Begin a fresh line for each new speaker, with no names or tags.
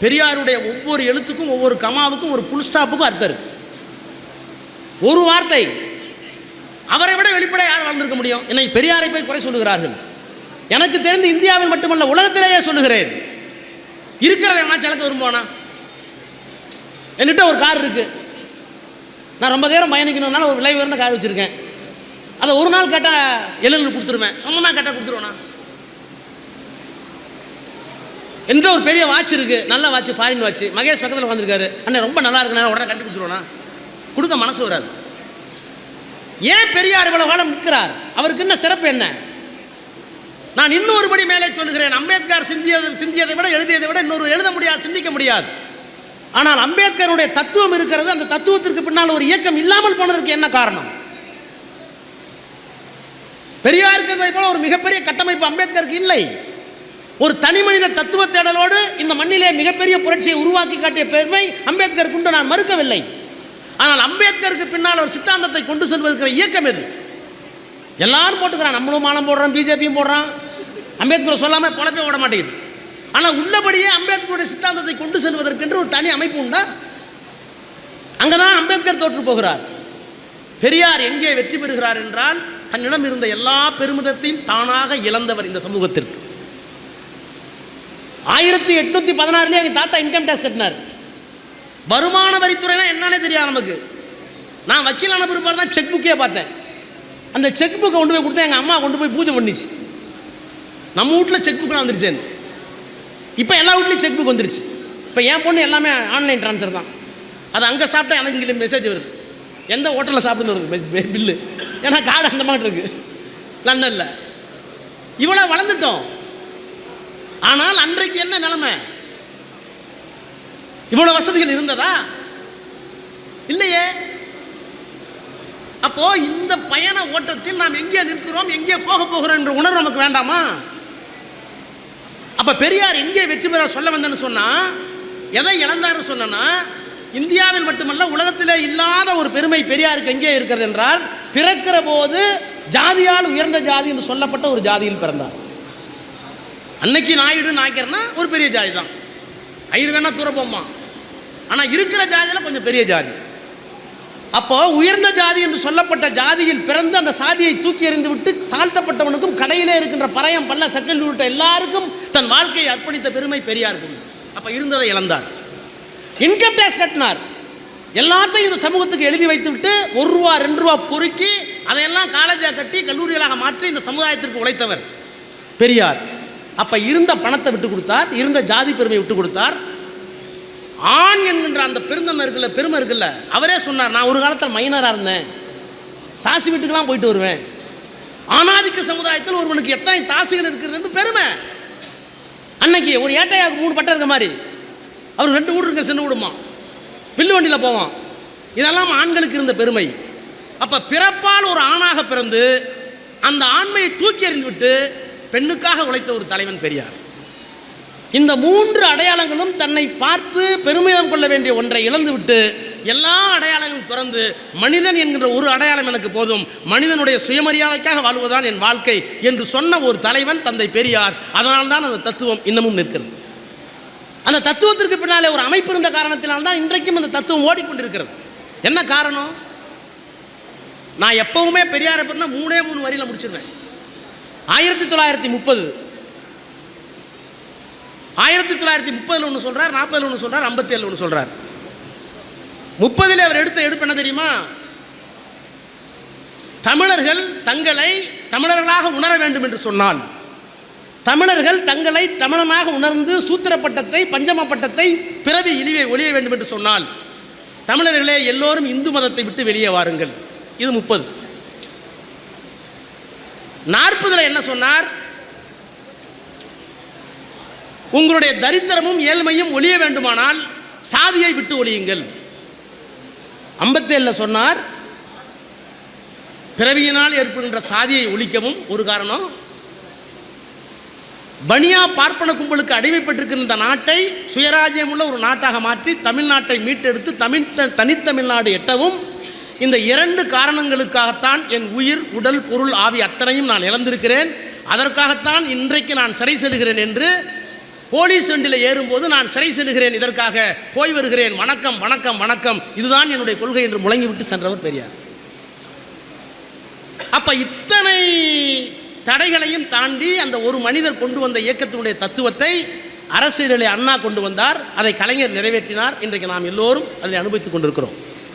பெரியாருடைய ஒவ்வொரு எழுத்துக்கும் ஒவ்வொரு கமாவுக்கும் ஒரு புல் ஸ்டாப்புக்கும் அர்த்தம் இருக்கு. ஒரு வார்த்தை அவரை விட வெளிப்பட யார் வாழ்ந்திருக்க முடியும்? என்னை பெரியாரை போய் குறை சொல்லுகிறார்கள். எனக்கு தெரிந்து இந்தியாவில் மட்டுமல்ல உலகத்திலேயே சொல்லுகிறேன். இருக்கிறத எவனா சலக்க விரும்புவானா? என்கிட்ட ஒரு கார் இருக்கு. நான் ரொம்ப நேரம் பயணிக்கணும்னால ஒரு விலை உயர்ந்த கார் வச்சுருக்கேன். அதை ஒரு நாள் கேட்டால் எழுநூறு கொடுத்துருவேன். சொந்தமாக கேட்டால் கொடுத்துருவேனா? என்ற ஒரு பெரிய வாட்ச் இருக்கு. நல்ல வாட்ச் ஃபாரின் வாட்ச் மகேஷ் பக்கத்தில் வந்திருக்காரு அண்ணன் ரொம்ப நல்லா இருக்கு உடனே கட்டி கொடுத்துருவோண்ணா கொடுக்க மனசு வராது. ஏன் பெரியார் இவ்வளவு காலம் நிற்கிறார்? அவருக்கு என்ன சிறப்பு என்ன? நான் இன்னொரு படி மேலே சொல்லுகிறேன். அம்பேத்கர் சிந்தியது சிந்தியதை விட எழுதியதை விட இன்னொரு எழுத முடியாது சிந்திக்க முடியாது. ஆனால் அம்பேத்கருடைய தத்துவம் இருக்கிறது. அந்த தத்துவத்திற்கு பின்னால் ஒரு இயக்கம் இல்லாமல் போனதற்கு என்ன காரணம்? பெரியாருக்கு போல ஒரு மிகப்பெரிய கட்டமைப்பு அம்பேத்கருக்கு இல்லை. ஒரு தனி மனித தத்துவ தேடலோடு இந்த மண்ணிலே மிகப்பெரிய புரட்சியை உருவாக்கி காட்டிய பெருமை அம்பேத்கருக்கு உண்டு. நான் மறுக்கவில்லை. ஆனால் அம்பேத்கருக்கு பின்னால் ஒரு சித்தாந்தத்தை கொண்டு செல்வதற்கிற இயக்கம் எது? எல்லாரும் போட்டுக்கிறான். நம்மளும் மானம் போடுறோம் பிஜேபியும் போடுறான் அம்பேத்கர் சொல்லாமல் பொழப்பே ஓட மாட்டேங்குது. ஆனால் உள்ளபடியே அம்பேத்கருடைய சித்தாந்தத்தை கொண்டு செல்வதற்கென்று ஒரு தனி அமைப்பு உண்டா? அங்கே தான் அம்பேத்கர் தோற்று போகிறார். பெரியார் எங்கே வெற்றி பெறுகிறார் என்றால் தன்னிடம் இருந்த எல்லா பெருமிதத்தையும் தானாக இழந்தவர் இந்த சமூகத்திற்கு. ஆயிரத்தி எட்நூத்தி பதினாறுலேயே எங்கள் தாத்தா இன்கம் டேக்ஸ் கட்டினார். வருமான வரித்துறைனா என்னன்னே தெரியாது நமக்கு. நான் வக்கீலான பிற்பாடு தான் செக் புக்கே பார்த்தேன். அந்த செக் புக்கை கொண்டு போய் கொடுத்தா எங்கள் அம்மா கொண்டு போய் பூஜை பண்ணிச்சு. நம்ம வீட்டில் செக் புக்கெலாம் வந்துருச்சேன்னு இப்போ எல்லா வீட்லேயும் செக் புக் வந்துருச்சு. இப்போ என் பொண்ணு எல்லாமே ஆன்லைன் ட்ரான்ஸ்ஃபர் தான். அது அங்கே சாப்பிட்டா எனக்கு இங்கே மெசேஜ் வருது. எந்த ஹோட்டலில் சாப்பிடுன்னு வருது பில்லு ஏன்னா கார்டு அந்த மாதிரி இருக்குது லண்டனில் இவ்வளோ வளர்ந்துட்டோம். ஆனால் அன்றைக்கு என்ன நிலைமை? இவ்வளவு வசதிகள் இருந்ததா? இல்லையே. அப்போ இந்த பயண ஓட்டத்தில் நாம் எங்கே நிற்கிறோம் எங்கே போக போகிறோம் என்ற உணர்வு நமக்கு வேண்டாமா? அப்ப பெரியார் எங்கே வெற்றி பெற சொல்ல வந்தேன்னு சொன்னா எதை இழந்தார்னு சொன்னா இந்தியாவில் மட்டுமல்ல உலகத்திலே இல்லாத ஒரு பெருமை பெரியாருக்கு எங்கே இருக்கிறது என்றால் பிறக்கிற போது ஜாதியால் உயர்ந்த ஜாதி என்று சொல்லப்பட்ட ஒரு ஜாதியில் பிறந்தார். அன்னைக்கு நாயுடு நாய்க்கிறனா ஒரு பெரிய ஜாதி தான். ஐயர் வேணா தூரப்போம்மா ஆனால் இருக்கிற ஜாதியில் கொஞ்சம் பெரிய ஜாதி. அப்போ உயர்ந்த ஜாதி என்று சொல்லப்பட்ட ஜாதியில் பிறந்து அந்த சாதியை தூக்கி எறிந்து விட்டு தாழ்த்தப்பட்டவனுக்கும் கடையிலே இருக்கின்ற பறையம் பல்ல சக்கல் உள்ளிட்ட எல்லாருக்கும் தன் வாழ்க்கையை அர்ப்பணித்த பெருமை பெரியாருக்கு அப்போ அப்ப இருந்ததை இழந்தார். இன்கம் டேக்ஸ் கட்டினார். எல்லாத்தையும் இந்த சமூகத்துக்கு எழுதி வைத்துவிட்டு ஒரு ரூபா ரெண்டு ரூபா பொறுக்கி அதையெல்லாம் காலேஜாக கட்டி கல்லூரிகளாக மாற்றி இந்த சமுதாயத்திற்கு உழைத்தவர் பெரியார். அப்போ இருந்த பணத்தை விட்டு கொடுத்தார் இருந்த ஜாதி பெருமையை விட்டு கொடுத்தார். ஆண் என்கின்ற அந்த பெருந்தன்மை இருக்குல்ல பெருமை இருக்குல்ல அவரே சொன்னார் நான் ஒரு காலத்தில் மைனராக இருந்தேன். தாசி வீட்டுக்கெல்லாம் போயிட்டு வருவேன். ஆணாதிக்க சமுதாயத்தில் ஒருவனுக்கு எத்தனை தாசிகள் இருக்கிறது பெருமை. அன்னைக்கு ஒரு ஏட்டையாவுக்கு மூணு பட்டம் இருக்க மாதிரி. அவர் ரெண்டு வீடு இருக்க சின்ன விடுமா வில்லு வண்டியில் போவான். இதெல்லாம் ஆண்களுக்கு இருந்த பெருமை. அப்போ பிறப்பால் ஒரு ஆணாக பிறந்து அந்த ஆண்மையை தூக்கி எறிந்து விட்டு பெண்ணுக்காக உழைத்த ஒரு தலைவன் பெரியார். இந்த மூன்று அடையாளங்களும் தன்னை பார்த்து பெருமிதம் கொள்ள வேண்டிய ஒன்றை இழந்துவிட்டு எல்லா அடையாளங்களும் துறந்து மனிதன் என்கின்ற ஒரு அடையாளம் எனக்கு போதும். மனிதனுடைய சுயமரியாதைக்காக வாழ்வதுதான் என் வாழ்க்கை என்று சொன்ன ஒரு தலைவன் தந்தை பெரியார். அதனால்தான் அந்த தத்துவம் இன்னமும் நிற்கிறது. அந்த தத்துவத்திற்கு பின்னாலே ஒரு அமைப்பு இருந்த காரணத்தினால்தான் இன்றைக்கும் அந்த தத்துவம் ஓடிக்கொண்டிருக்கிறது. என்ன காரணம்? நான் எப்பவுமே பெரியாரை பற்றினா மூணே மூணு வரியில் முடிச்சிருவேன். ஆயிரத்தி தொள்ளாயிரத்தி முப்பது. ஆயிரத்தி தொள்ளாயிரத்தி முப்பதில் ஒன்று சொல்கிறார் நாற்பதில் ஒன்று சொல்கிறார் ஐம்பத்தி ஒன்று சொல்கிறார் முப்பதில் அவர் எடுத்த எடுப்பு என்ன தெரியுமா? தமிழர்கள் தங்களை தமிழர்களாக உணர வேண்டும் என்று சொன்னால் தமிழர்கள் தங்களை தமிழனாக உணர்ந்து சூத்திர பட்டத்தை பஞ்சம பட்டத்தை பிறவி இழிவை ஒழிய வேண்டும் என்று சொன்னால் தமிழர்களே எல்லோரும் இந்து மதத்தை விட்டு வெளியே வாருங்கள். இது முப்பது. நாற்பதுல என்ன சொன்னார்? உங்களுடைய தரித்திரமும் ஏழ்மையும் ஒழிய வேண்டுமானால் சாதியை விட்டு ஒழியுங்கள் ஐம்பத்தேழில் சொன்னார் பிறவியினால் ஏற்படுகின்ற சாதியை ஒழிக்கவும் ஒரு காரணம். பனியா பார்ப்பன கும்பலுக்கு அடிமைப்பட்டிருக்கிற இந்த நாட்டை சுயராஜ்யமுள்ள ஒரு நாட்டாக மாற்றி தமிழ்நாட்டை மீட்டெடுத்து தமிழ் த- தனித்தமிழ்நாடு எட்டவும் இந்த இரண்டு காரணங்களுக்காகத்தான் என் உயிர் உடல் பொருள் ஆவி அத்தனையும் நான் இழந்திருக்கிறேன். அதற்காகத்தான் இன்றைக்கு நான் சிறை செல்கிறேன் என்று போலீஸ் வண்டியில் ஏறும்போது நான் சிறை செல்கிறேன் இதற்காக போய் வருகிறேன். வணக்கம் வணக்கம் வணக்கம். இதுதான் என்னுடைய கொள்கை என்று முழங்கிவிட்டு சென்றவர் பெரியார். அப்போ இத்தனை தடைகளையும் தாண்டி அந்த ஒரு மனிதர் கொண்டு வந்த இயக்கத்தினுடைய தத்துவத்தை அரசியலிலே அண்ணா கொண்டு வந்தார். அதை கலைஞர் நிறைவேற்றினார். இன்றைக்கு நாம் எல்லோரும் அதை அனுபவித்துக் கொண்டிருக்கிறோம்.